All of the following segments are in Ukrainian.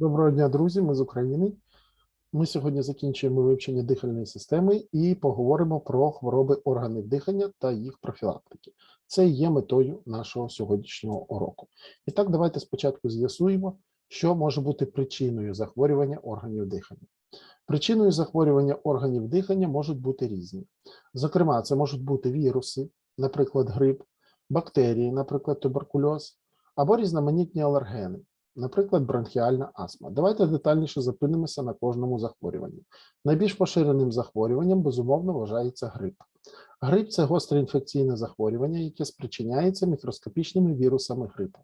Доброго дня, друзі. Ми з України. Ми сьогодні закінчуємо вивчення дихальної системи і поговоримо про хвороби органів дихання та їх профілактики. Це є метою нашого сьогоднішнього уроку. І так, давайте спочатку з'ясуємо, що може бути причиною захворювання органів дихання. Причиною захворювання органів дихання можуть бути різні. Зокрема, це можуть бути віруси, наприклад, грип, бактерії, наприклад, туберкульоз, або різноманітні алергени, наприклад, бронхіальна астма. Давайте детальніше зупинимося на кожному захворюванні. Найбільш поширеним захворюванням, безумовно, вважається грип. Грип це гостре інфекційне захворювання, яке спричиняється мікроскопічними вірусами грипу.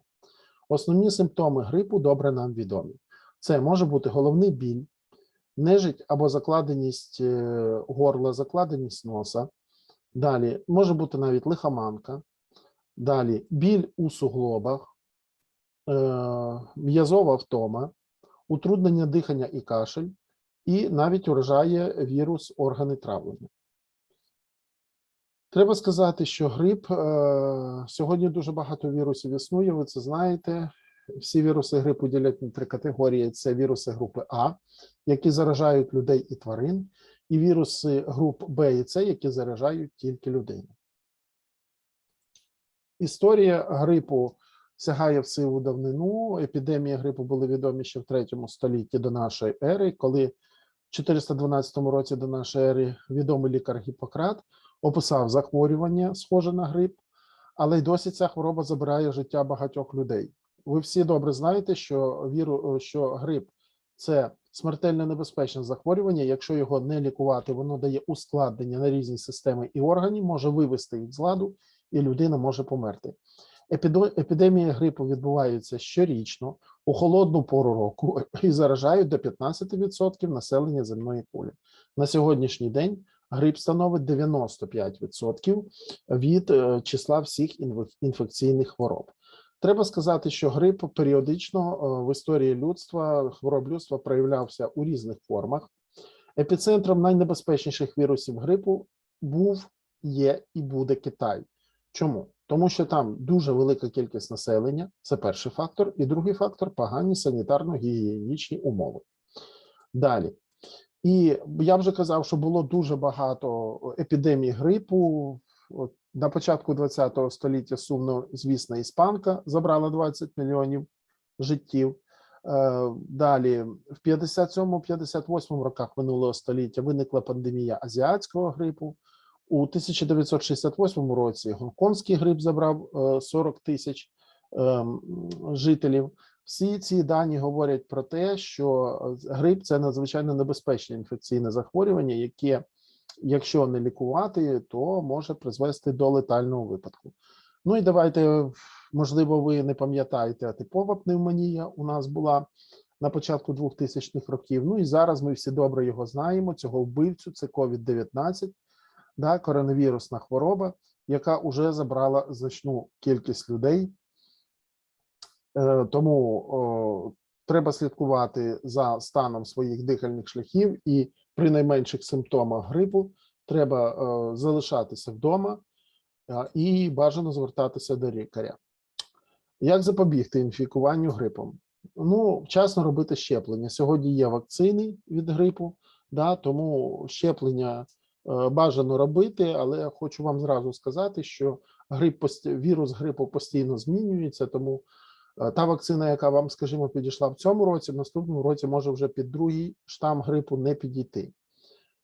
Основні симптоми грипу добре нам відомі. Це може бути головний біль, нежить або закладеність е, горла, закладеність носа. Далі може бути навіть лихоманка. Далі біль у суглобах, м'язова втома, утруднення дихання і кашель, і навіть уражає вірус органи травлення. Треба сказати, що грип е, сьогодні дуже багато вірусів існує. Ви це знаєте. Всі віруси грипу ділять на три категорії: це віруси групи А, які заражають людей і тварин, і віруси груп Б і С, які заражають тільки людину. Історія грипу сягає в силу давнину. Епідемії грипу були відомі ще в 3 столітті до нашої ери, коли в 412 році до нашої ери відомий лікар Гіппократ описав захворювання, схоже на грип, але й досі ця хвороба забирає життя багатьох людей. Ви всі добре знаєте, що віру, що грип це смертельно небезпечне захворювання. Якщо його не лікувати, воно дає ускладнення на різні системи і органи, може вивести їх з ладу, і людина може померти. Епідемії грипу відбуваються щорічно у холодну пору року і заражають до 15% населення земної кулі. На сьогоднішній день грип становить 95% від е, числа всіх інфекційних хвороб. Треба сказати, що грип періодично е, в історії людства, хвороб людства проявлявся у різних формах. Епіцентром найнебезпечніших вірусів грипу був, є і буде Китай. Чому? Тому що там дуже велика кількість населення, це перший фактор, і другий фактор погані санітарно-гігієнічні умови. Далі. І я вже казав, що було дуже багато епідемій грипу. На початку ХХ століття сумно, звісно, іспанка забрала 20 мільйонів життів. Е, Далі, в 57-58 роках минулого століття виникла пандемія азіатського грипу. У 1968 році гонконгський грип забрав е, 40 тисяч ем, жителів. Всі ці дані говорять про те, що е, грип це надзвичайно небезпечне інфекційне захворювання, яке, якщо не лікувати, то може призвести до летального випадку. Ну і давайте, можливо, ви не пам'ятаєте, а типова пневмонія у нас була на початку 2000-х років. Ну і зараз ми всі добре його знаємо. Цього вбивцю це COVID-19, да, коронавірусна хвороба, яка вже забрала значну кількість людей. Е, Тому треба слідкувати за станом своїх дихальних шляхів, і при найменших симптомах грипу треба е, залишатися вдома е, і бажано звертатися до лікаря. Як запобігти інфікуванню грипом? Ну, вчасно робити щеплення. Сьогодні є вакцини від грипу, да, тому щеплення бажано робити, але я хочу вам зразу сказати, що грип вірус грипу постійно змінюється, тому е, та вакцина, яка вам, скажімо, підійшла в цьому році, в наступному році може вже під другий штам грипу не підійти.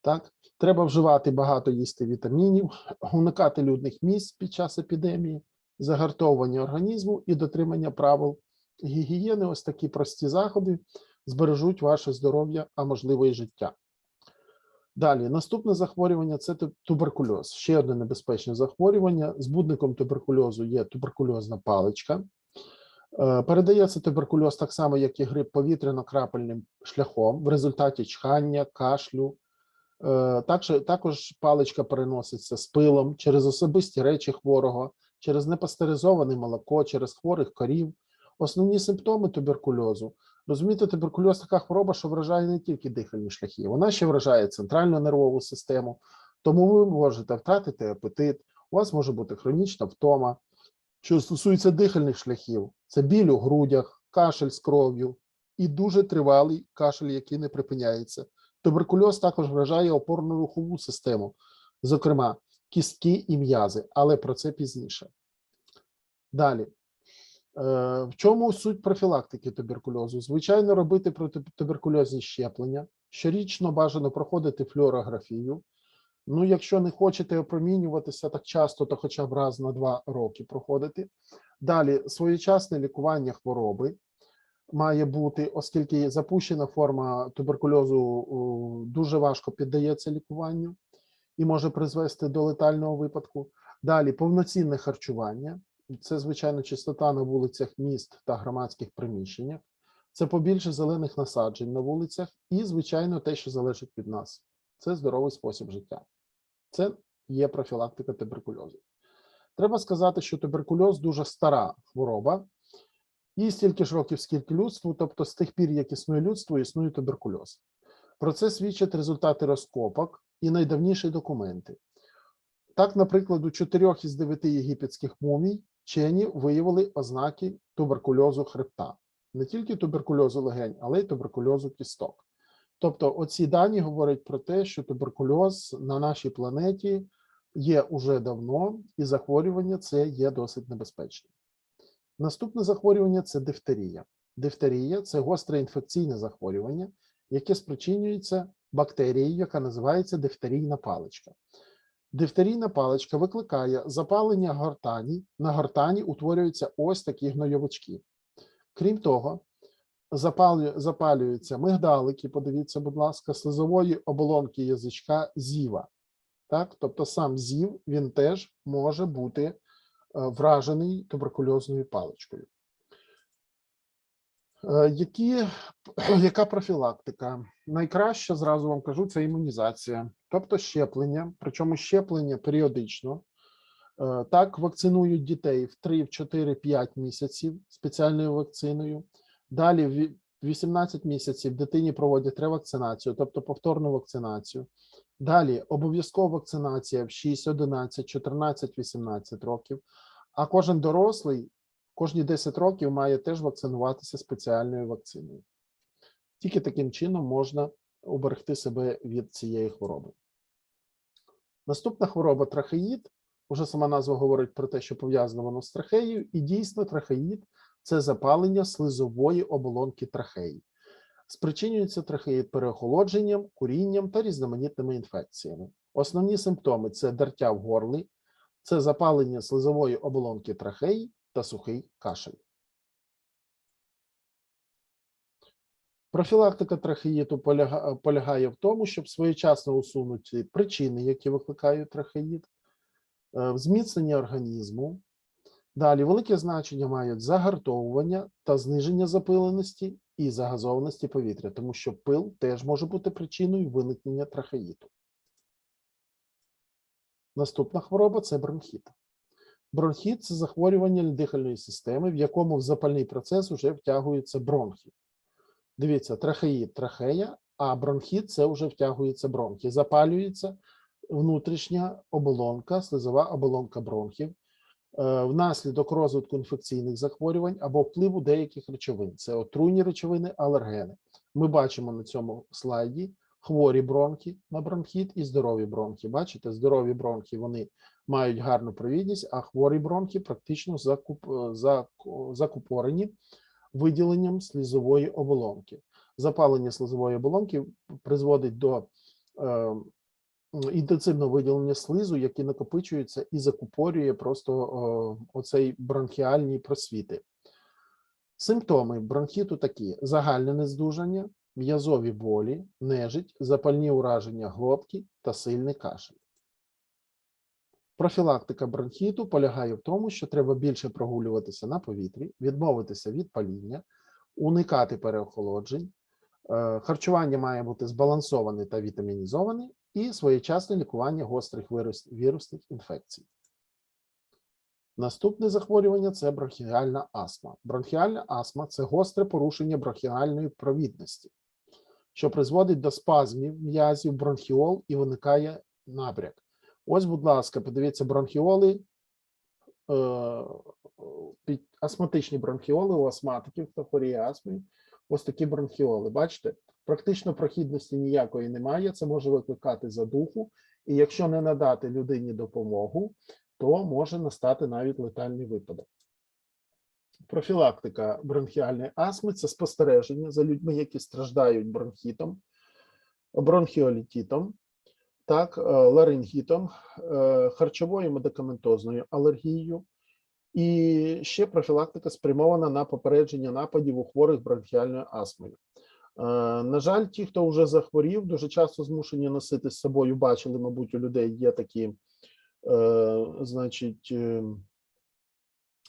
Так, треба вживати багато їсти вітамінів, уникати людних місць під час епідемії, загартовування організму і дотримання правил гігієни. Ось такі прості заходи збережуть ваше здоров'я, а можливо і життя. Далі, наступне захворювання це туберкульоз. Ще одне небезпечне захворювання. Збудником туберкульозу є туберкульозна паличка. Е, Передається туберкульоз так само, як і грип повітряно-крапельним шляхом в результаті чхання, кашлю. Е, Також, також паличка переноситься з пилом через особисті речі хворого, через непастеризоване молоко, через хворих корів. Основні симптоми туберкульозу. Розумієте, туберкульоз така хвороба, що вражає не тільки дихальні шляхи, вона ще вражає центральну нервову систему, тому ви можете втратити апетит, у вас може бути хронічна втома. Що стосується дихальних шляхів, це біль у грудях, кашель з кров'ю, і дуже тривалий кашель, який не припиняється. Туберкульоз також вражає опорно-рухову систему, зокрема кістки і м'язи, але про це пізніше. Далі. Е, В чому суть профілактики туберкульозу? Звичайно, робити протитуберкульозні щеплення. Щорічно бажано проходити флюорографію. Ну, якщо не хочете опромінюватися так часто, то хоча б раз на два роки проходити. Далі своєчасне лікування хвороби має бути, оскільки запущена форма туберкульозу дуже важко піддається лікуванню і може призвести до летального випадку. Далі повноцінне харчування. Це, звичайно, чистота на вулицях міст та громадських приміщеннях. Це побільше зелених насаджень на вулицях, і, звичайно, те, що залежить від нас. Це здоровий спосіб життя. Це є профілактика туберкульозу. Треба сказати, що туберкульоз дуже стара хвороба, і стільки ж років, скільки людству, тобто з тих пір, як існує людство, існує туберкульоз. Про це свідчать результати розкопок і найдавніші документи. Так, наприклад, у чотирьох із дев'яти єгипетських мумій вчені виявили ознаки туберкульозу хребта. Не тільки туберкульозу легень, але й туберкульозу кісток. Тобто, оці дані говорять про те, що туберкульоз на нашій планеті є уже давно, і захворювання це є досить небезпечним. Наступне захворювання це дифтерія. Дифтерія це гостре інфекційне захворювання, яке спричинюється бактерією, яка називається дифтерійна паличка. Дифтерійна паличка викликає запалення гортані. На гортані утворюються ось такі гнойовички. Крім того, запалюються мигдалики, подивіться, будь ласка, слизової оболонки язичка зіва. Так? Тобто сам зів він теж може бути е, вражений туберкульозною паличкою. Е, Які, яка профілактика? Найкраще, зразу вам кажу, це імунізація, тобто щеплення, причому щеплення періодично. Е, Так, вакцинують дітей в 3, в 4, 5 місяців спеціальною вакциною. Далі в 18 місяців дитині проводять ревакцинацію, тобто повторну вакцинацію. Далі обов'язкова вакцинація в 6, 11, 14, 18 років. А кожен дорослий кожні 10 років має теж вакцинуватися спеціальною вакциною. Тільки таким чином можна уберегти себе від цієї хвороби. Наступна хвороба трахеїд. Уже сама назва говорить про те, що пов'язано воно з трахеєю, і дійсно трахеїд це запалення слизової оболонки трахеї. Спричинюється трахеїд переохолодженням, курінням та різноманітними інфекціями. Основні симптоми це дертя в горлі, це запалення слизової оболонки трахеї та сухий кашель. Профілактика трахеїту полягає в тому, щоб своєчасно усунути причини, які викликають трахеїд, е, зміцнення організму. Далі велике значення мають загартовування та зниження запиленості і загазованості повітря, тому що пил теж може бути причиною виникнення трахеїту. Наступна хвороба це бронхіт. Бронхіт це захворювання дихальної системи, в якому в запальний процес вже втягуються бронхи. Дивіться, трахеїд трахея, а бронхіт це вже втягуються бронхи. Запалюється внутрішня оболонка, слизова оболонка бронхів е, внаслідок розвитку інфекційних захворювань або впливу деяких речовин. Це отруйні речовини, алергени. Ми бачимо на цьому слайді хворі бронхи на бронхіт і здорові бронхи. Бачите, здорові бронхи вони мають гарну провідність, а хворі бронхи практично закуп, е, закупорені виділенням слізової оболонки. Запалення слизової оболонки призводить до е, інтенсивного виділення слизу, який накопичується і закупорює просто е, оцей бронхіальні просвіти. Симптоми бронхіту такі: загальне нездужання, м'язові болі, нежить, запальні ураження глотки та сильний кашель. Профілактика бронхіту полягає в тому, що треба більше прогулюватися на повітрі, відмовитися від паління, уникати переохолоджень. Е, Харчування має бути збалансоване та вітамінізоване, і своєчасне лікування гострих вірусних інфекцій. Наступне захворювання це бронхіальна астма. Бронхіальна астма це гостре порушення бронхіальної провідності, що призводить до спазмів м'язів, бронхіол і виникає набряк. Ось, будь ласка, подивіться бронхіоли е, астматичні бронхіоли у астматиків, хто хворіє астмою, ось такі бронхіоли. Бачите, практично прохідності ніякої немає. Це може викликати задуху, і якщо не надати людині допомогу, то може настати навіть летальний випадок. Профілактика бронхіальної астми це спостереження за людьми, які страждають бронхітом, бронхіолітітом, так, е, ларингітом, е, харчовою медикаментозною алергією. І ще профілактика спрямована на попередження нападів у хворих бронхіальною астмою. Е, На жаль, ті, хто вже захворів, дуже часто змушені носити з собою. Бачили, мабуть, у людей є такі, значить,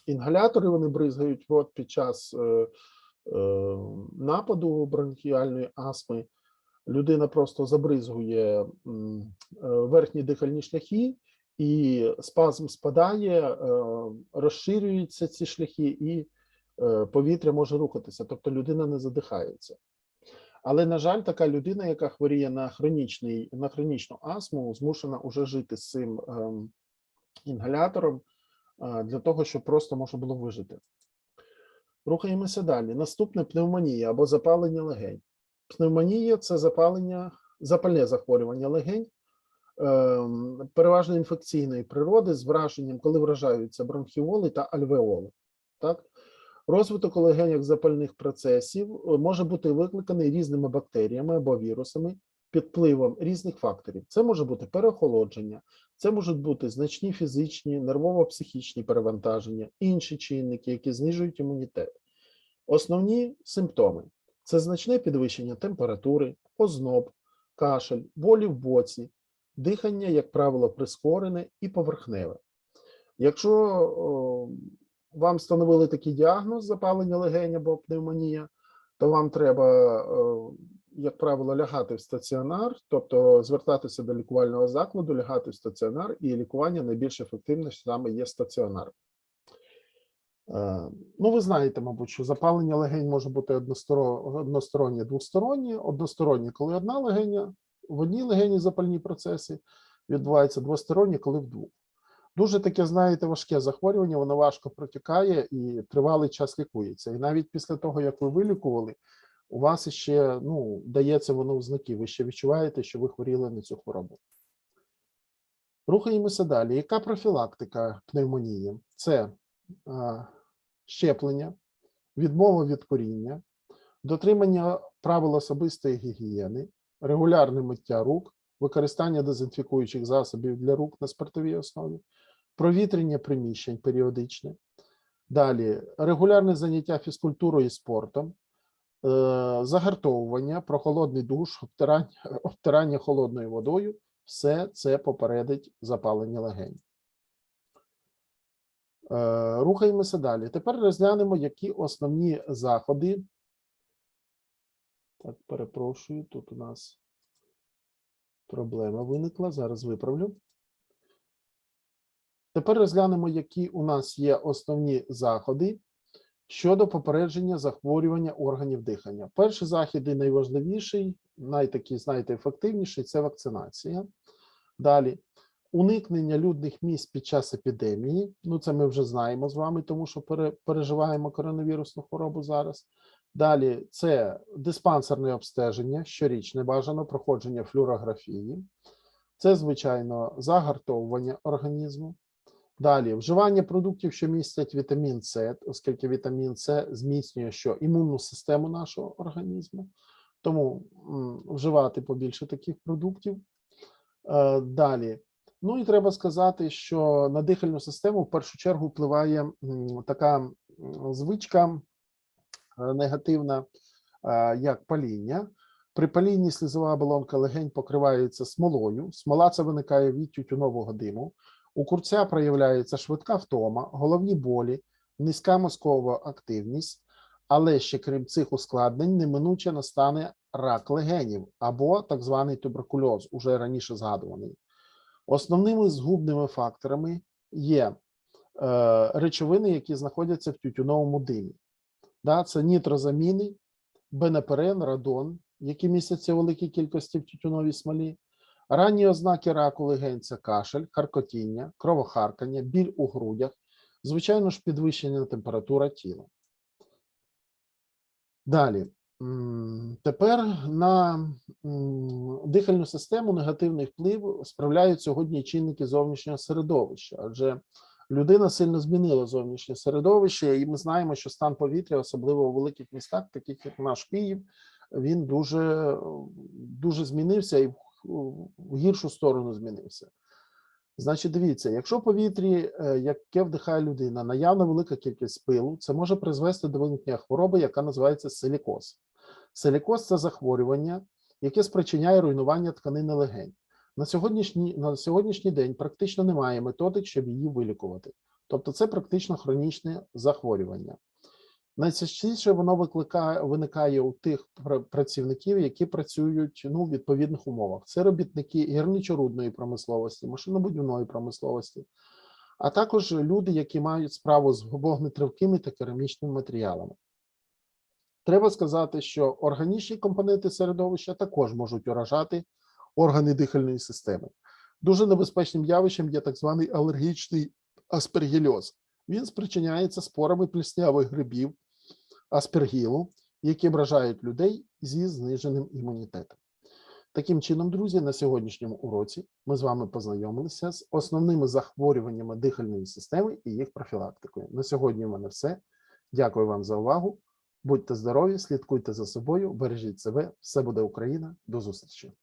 інгалятори. Вони бризгають в рот під час нападу бронхіальної астми. Людина просто забризгує е, верхні дихальні шляхи, і спазм спадає, е, розширюються ці шляхи, і е, повітря може рухатися, тобто людина не задихається. Але, на жаль, така людина, яка хворіє на хронічний, на хронічну астму, змушена уже жити з цим ем, інгалятором для того, щоб просто можна було вижити. Рухаємося далі. Наступне пневмонія або запалення легень. Пневмонія це запалення, запальне захворювання легень, ем, переважно інфекційної природи з враженням, коли вражаються бронхіоли та альвеоли. Так? Розвиток у легенях запальних процесів е, може бути викликаний різними бактеріями або вірусами під впливом різних факторів. Це може бути переохолодження, це можуть бути значні фізичні, нервово-психічні перевантаження, інші чинники, які знижують імунітет. Основні симптоми це значне підвищення температури, озноб, кашель, болі в боці, дихання, як правило, прискорене і поверхневе. Якщо о, вам встановили такий діагноз запалення легень або пневмонія, то вам треба, о, як правило, лягати в стаціонар, тобто звертатися до лікувального закладу, лягати в стаціонар, і лікування найбільш ефективне саме є стаціонар. Е, Ну, ви знаєте, мабуть, що запалення легень може бути односторо- одностороннє, двостороннє. Одностороннє, коли одна легеня, в одній легені запальні процеси відбуваються двосторонні, коли в двох. Дуже таке, знаєте, важке захворювання, воно важко протікає і тривалий час лікується. І навіть після того, як ви вилікували, у вас ще ну, дається воно в знаки. Ви ще відчуваєте, що ви хворіли на цю хворобу. Рухаємося далі. Яка профілактика пневмонії? Це а, щеплення, відмова від коріння, дотримання правил особистої гігієни, регулярне миття рук, використання дезінфікуючих засобів для рук на спиртовій основі, провітрення приміщень періодичне. Далі регулярне заняття фізкультурою і спортом, е, загартовування, прохолодний душ, обтирання, обтирання холодною водою все це попередить запалення легень. Е, Рухаємося далі. Тепер розглянемо, які основні заходи. Так, перепрошую, тут у нас проблема виникла. Зараз виправлю. Тепер розглянемо, які у нас є основні заходи щодо попередження захворювання органів дихання. Перший захід і найважливіший, найтакий, знаєте, ефективніший це вакцинація. Далі уникнення людних місць під час епідемії. Ну, це ми вже знаємо з вами, тому що переживаємо коронавірусну хворобу зараз. Далі це диспансерне обстеження, щорічне бажано проходження флюорографії. Це, звичайно, загартовування організму. Далі вживання продуктів, що містять вітамін С, оскільки вітамін С зміцнює що імунну систему нашого організму. Тому вживати побільше таких продуктів. Е, Далі. Ну і треба сказати, що на дихальну систему в першу чергу впливає така звичка е, негативна, е, як паління. При палінні слізова оболонка легень покривається смолою. Смола це виникає від тютюнового диму. У курця проявляється швидка втома, головні болі, низька мозкова активність, але ще крім цих ускладнень, неминуче настане рак легенів або так званий туберкульоз, уже раніше згадуваний. Основними згубними факторами є е, речовини, які знаходяться в тютюновому димі. Да, це нітрозаміни, бенеперен, радон, які містяться у великій кількості в тютюновій смолі. Ранні ознаки раку легень це кашель, харкотіння, кровохаркання, біль у грудях, Звичайно ж, підвищення температура тіла. Далі. Тепер на дихальну систему негативний вплив справляють сьогодні чинники зовнішнього середовища, адже людина сильно змінила зовнішнє середовище, і ми знаємо, що стан повітря, особливо у великих містах, таких як наш Київ, він дуже, дуже змінився і в, гіршу сторону змінився. Значить, дивіться, якщо в повітрі, е, яке вдихає людина, наявна велика кількість пилу, це може призвести до виникнення хвороби, яка називається силікоз. Силікоз це захворювання, яке спричиняє руйнування тканини легень. На сьогоднішній, на сьогоднішній день практично немає методик, щоб її вилікувати. Тобто це практично хронічне захворювання. Найчастіше воно викликає, виникає у тих працівників, які працюють ну, в відповідних умовах. Це робітники гірничорудної промисловості, машинобудівної промисловості, а також люди, які мають справу з вогнетривкими та керамічними матеріалами. Треба сказати, що органічні компоненти середовища також можуть уражати органи дихальної системи. Дуже небезпечним явищем є так званий алергічний аспергільоз. Він спричиняється спорами пліснявих грибів аспергілу, які вражають людей зі зниженим імунітетом. Таким чином, друзі, на сьогоднішньому уроці ми з вами познайомилися з основними захворюваннями дихальної системи і їх профілактикою. На сьогодні у мене все. Дякую вам за увагу. Будьте здорові, слідкуйте за собою, бережіть себе. Все буде Україна. До зустрічі.